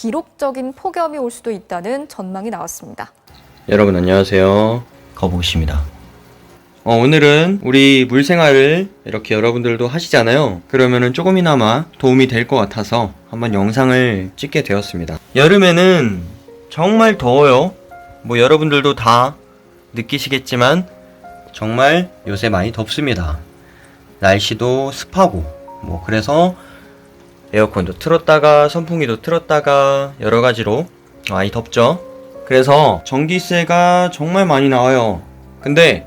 기록적인 폭염이 올 수도 있다는 전망이 나왔습니다. 여러분 안녕하세요. 거북입니다. 어, 오늘은 우리 물 생활을 이렇게 여러분들도 하시잖아요. 그러면은 조금이나마 도움이 될 것 같아서 한번 영상을 찍게 되었습니다. 여름에는 정말 더워요. 뭐 여러분들도 다 느끼시겠지만 정말 요새 많이 덥습니다. 날씨도 습하고 뭐 그래서 에어컨도 틀었다가 선풍기도 틀었다가 여러 가지로 많이 덥죠. 그래서 전기세가 정말 많이 나와요. 근데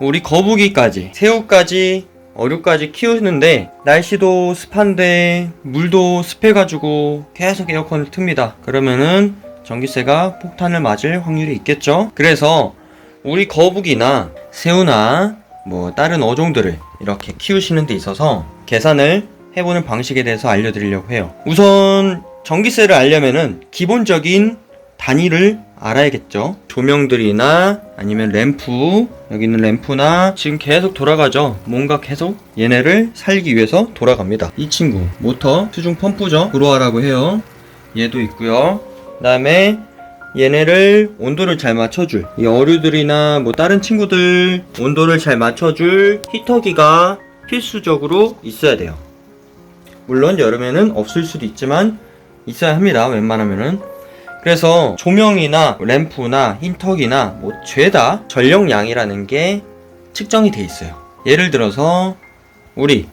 우리 거북이까지, 새우까지, 어류까지 키우는데 날씨도 습한데 물도 습해가지고 계속 에어컨을 틉니다. 그러면은 전기세가 폭탄을 맞을 확률이 있겠죠? 그래서 우리 거북이나 새우나 뭐 다른 어종들을 이렇게 키우시는 데 있어서 계산을 해보는 방식에 대해서 알려드리려고 해요. 우선 전기세를 알려면은 기본적인 단위를 알아야겠죠. 조명들이나 아니면 램프, 여기 있는 램프나 지금 계속 돌아가죠. 뭔가 계속 얘네를 살기 위해서 돌아갑니다. 이 친구 모터 수중 펌프죠. 브로아라고 해요. 얘도 있고요. 그 다음에 얘네를 온도를 잘 맞춰줄 이 어류들이나 뭐 다른 친구들 온도를 잘 맞춰줄 히터기가 필수적으로 있어야 돼요. 물론 여름에는 없을 수도 있지만 있어야 합니다. 웬만하면은. 그래서 조명이나 램프나 힌터기나 뭐 죄다 전력량이라는 게 측정이 돼 있어요. 예를 들어서 우리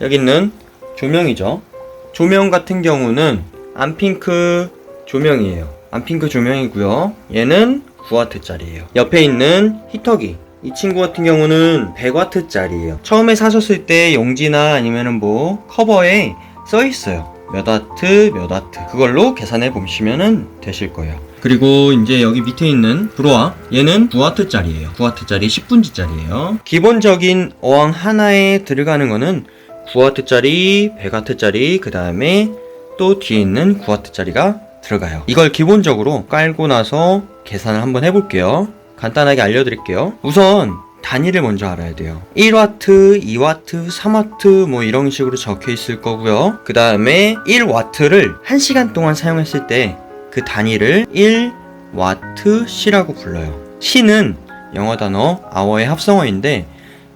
여기 있는 조명이죠. 조명 같은 경우는 안핑크 조명이에요. 안핑크 조명이고요. 얘는 9W짜리예요. 옆에 있는 히터기 이 친구 같은 경우는 100W짜리예요. 처음에 사셨을 때 용지나 아니면은 뭐 커버에 써 있어요. 몇 와트, 몇 와트. 그걸로 계산해 보시면은 되실 거예요. 그리고 이제 여기 밑에 있는 브로아 얘는 9W짜리예요. 9W짜리 10분지짜리예요. 기본적인 어항 하나에 들어가는 거는 9W짜리, 100W짜리, 그 다음에 또 뒤에 있는 9W짜리가 들어가요. 이걸 기본적으로 깔고 나서 계산을 한번 해볼게요. 간단하게 알려드릴게요. 우선 단위를 먼저 알아야 돼요. 1와트, 2와트, 3와트 뭐 이런 식으로 적혀 있을 거고요. 그 다음에 1와트를 1시간 동안 사용했을 때 그 단위를 1와트시라고 불러요. 시는 영어 단어 hour의 합성어인데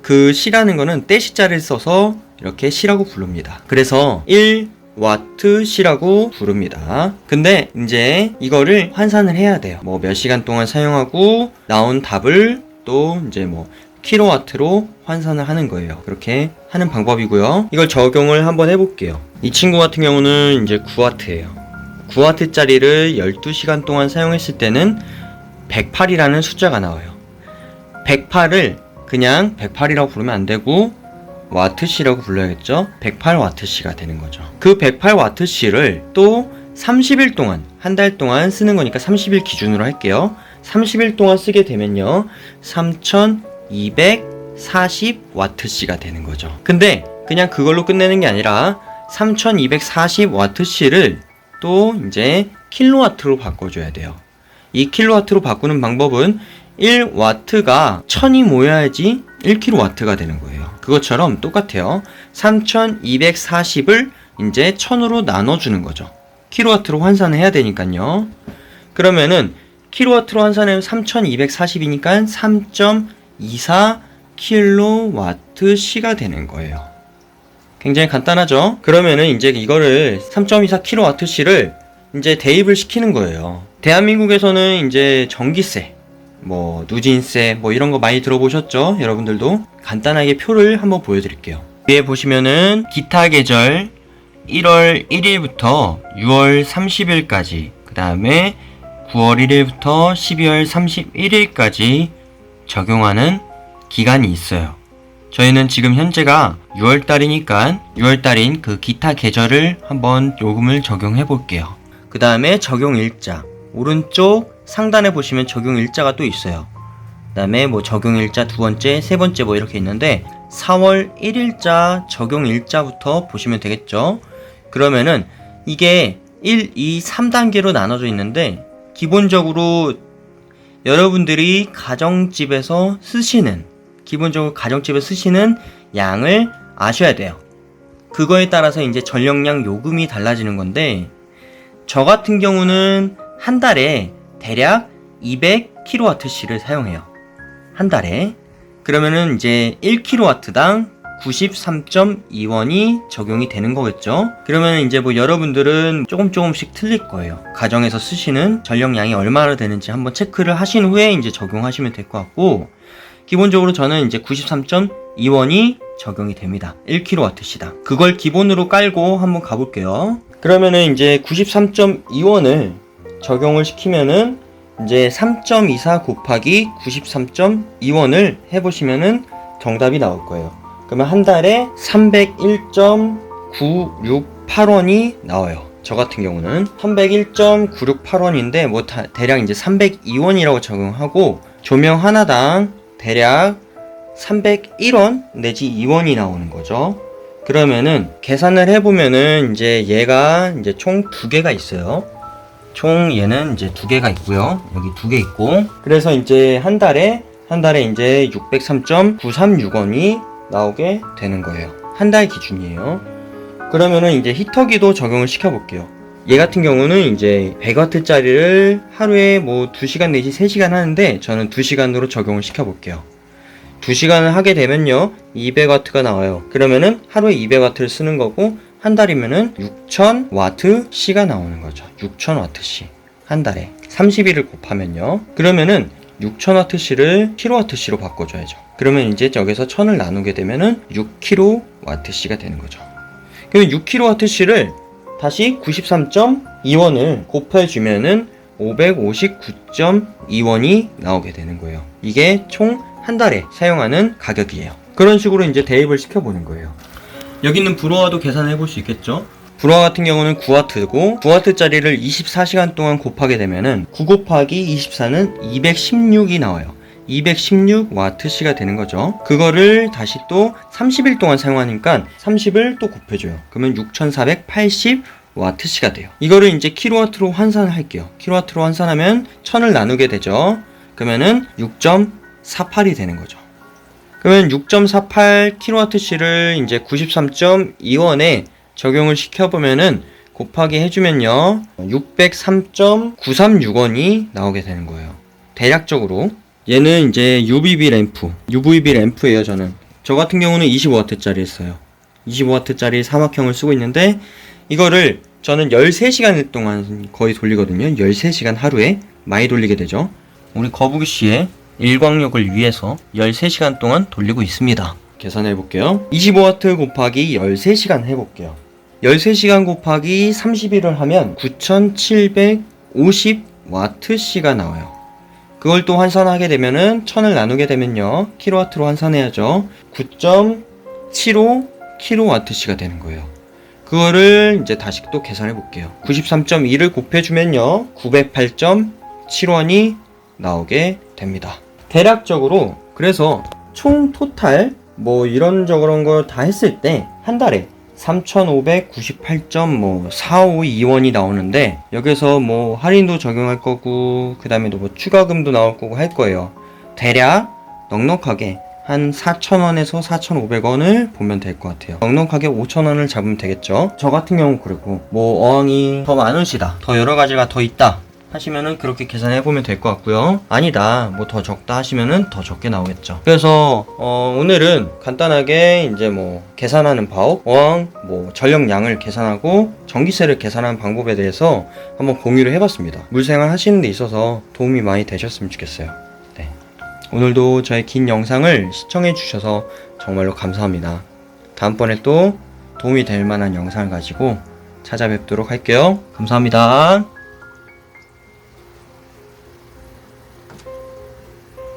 그 시라는 거는 떼시자를 써서 이렇게 시라고 부릅니다. 그래서 1 와트 시라고 부릅니다. 근데 이제 이거를 환산을 해야 돼요. 뭐 몇 시간 동안 사용하고 나온 답을 또 이제 뭐 킬로와트로 환산을 하는 거예요. 그렇게 하는 방법이고요. 이걸 적용을 한번 해볼게요. 이 친구 같은 경우는 이제 9와트예요. 9와트짜리를 12시간 동안 사용했을 때는 108이라는 숫자가 나와요. 108을 그냥 108이라고 부르면 안 되고 와트시라고 불러야겠죠? 108와트시가 되는 거죠. 그 108와트시를 또 30일 동안, 한 달 동안 쓰는 거니까 30일 기준으로 할게요. 30일 동안 쓰게 되면요. 3240와트시가 되는 거죠. 근데 그냥 그걸로 끝내는 게 아니라 3240와트시를 또 이제 킬로와트로 바꿔줘야 돼요. 이 킬로와트로 바꾸는 방법은 1와트가 1000이 모여야지 1킬로와트가 되는 거예요. 그것처럼 똑같아요. 3240을 이제 1000으로 나눠주는 거죠. 킬로와트로 환산해야 되니까요. 그러면은 킬로와트로 환산하면 3240이니까 3.24 킬로와트 시가 되는 거예요. 굉장히 간단하죠? 그러면은 이제 이거를 3.24 킬로와트 시를 이제 대입을 시키는 거예요. 대한민국에서는 이제 전기세, 뭐 누진세 뭐 이런 거 많이 들어보셨죠? 여러분들도 간단하게 표를 한번 보여드릴게요. 위에 보시면은 기타 계절 1월 1일부터 6월 30일까지 그 다음에 9월 1일부터 12월 31일까지 적용하는 기간이 있어요. 저희는 지금 현재가 6월달이니까 6월달인 그 기타 계절을 한번 요금을 적용해 볼게요. 그 다음에 적용 일자 오른쪽 상단에 보시면 적용 일자가 또 있어요. 그 다음에 뭐 적용 일자 두 번째, 세 번째 뭐 이렇게 있는데 4월 1일자 적용 일자부터 보시면 되겠죠. 그러면은 이게 1, 2, 3단계로 나눠져 있는데 기본적으로 여러분들이 가정집에서 쓰시는 기본적으로 가정집에 쓰시는 양을 아셔야 돼요. 그거에 따라서 이제 전력량 요금이 달라지는 건데 저 같은 경우는 한 달에 대략 200kWh를 사용해요. 한 달에. 그러면은 이제 1kW당 93.2원이 적용이 되는 거겠죠? 그러면 이제 뭐 여러분들은 조금 조금씩 틀릴 거예요. 가정에서 쓰시는 전력량이 얼마나 되는지 한번 체크를 하신 후에 이제 적용하시면 될 것 같고, 기본적으로 저는 이제 93.2원이 적용이 됩니다. 1kWh당. 그걸 기본으로 깔고 한번 가볼게요. 그러면은 이제 93.2원을 적용을 시키면은 이제 3.24 곱하기 93.2원을 해보시면은 정답이 나올 거예요. 그러면 한 달에 301.968원이 나와요. 저 같은 경우는 301.968원인데 뭐 다- 대략 이제 302원이라고 적용하고 조명 하나당 대략 301원 내지 2원이 나오는 거죠. 그러면은 계산을 해보면은 이제 얘가 이제 총 두 개가 있어요. 총 얘는 이제 두 개가 있고요. 여기 두 개 있고. 그래서 이제 한 달에 한 달에 이제 603.936원이 나오게 되는 거예요. 한 달 기준이에요. 그러면은 이제 히터기도 적용을 시켜 볼게요. 얘 같은 경우는 이제 100W짜리를 하루에 뭐 2시간 내지 3시간 하는데 저는 2시간으로 적용을 시켜 볼게요. 2시간을 하게 되면요 200W가 나와요 그러면은 하루에 200W를 쓰는 거고 한 달이면은 6000W시가 나오는 거죠 6000W시 한 달에 30일을 곱하면요 그러면은 6000W시를 kWh로 바꿔줘야죠 그러면 이제 여기서 1000을 나누게 되면은 6kWh가 되는 거죠 그러면 6kWh를 다시 93.2원을 곱해주면은 559.2원이 나오게 되는 거예요. 이게 총 한 달에 사용하는 가격이에요. 그런 식으로 이제 대입을 시켜보는 거예요. 여기 있는 브로와도 계산해 볼 수 있겠죠? 브로와 같은 경우는 9W고 9W짜리를 24시간 동안 곱하게 되면은 9 곱하기 24는 216이 나와요. 216W시가 되는 거죠. 그거를 다시 또 30일 동안 사용하니까 30을 또 곱해줘요. 그러면 6480W시가 돼요. 이거를 이제 킬로와트로 환산을 할게요. 킬로와트로 환산하면 1000을 나누게 되죠. 그러면은 6.48이 되는 거죠. 그러면 6.48kWh를 이제 93.2원에 적용을 시켜보면은 곱하기 해주면요 603.936원이 나오게 되는 거예요. 대략적으로. 얘는 이제 UVB 램프 UVB 램프예요 저는. 저 같은 경우는 25W짜리 했어요. 25W짜리 사막형을 쓰고 있는데 이거를 저는 13시간 동안 거의 돌리거든요. 13시간 하루에 많이 돌리게 되죠. 우리 거북이 씨의 일광욕을 위해서 13시간 동안 돌리고 있습니다. 계산해 볼게요. 25W 곱하기 13시간 해 볼게요. 13시간 곱하기 31을 하면 9750W시가 나와요. 그걸 또 환산하게 되면은 1000을 나누게 되면요. 킬로와트로 환산해야죠. 9.75kW시가 되는 거예요. 그거를 이제 다시 또 계산해 볼게요. 93.2를 곱해주면요. 908.7원이 나오게 됩니다. 대략적으로 그래서 총 토탈 뭐 이런 저런 걸 다 했을 때 한 달에 3,598.452원이 나오는데 여기서 뭐 할인도 적용할 거고 그 다음에 뭐 추가금도 나올 거고 할 거예요. 대략 넉넉하게 한 4,000원에서 4,500원을 보면 될 것 같아요. 넉넉하게 5,000원을 잡으면 되겠죠. 저 같은 경우 그리고 뭐 어항이 더 많으시다. 더 여러 가지가 더 있다. 하시면은 그렇게 계산해 보면 될 것 같고요. 아니다, 뭐 더 적다 하시면은 더 적게 나오겠죠. 그래서 어, 오늘은 간단하게 이제 뭐 계산하는 방법, 어항, 뭐 전력량을 계산하고 전기세를 계산하는 방법에 대해서 한번 공유를 해봤습니다. 물생활 하시는 데 있어서 도움이 많이 되셨으면 좋겠어요. 네. 오늘도 저의 긴 영상을 시청해 주셔서 정말로 감사합니다. 다음번에 또 도움이 될 만한 영상을 가지고 찾아뵙도록 할게요. 감사합니다.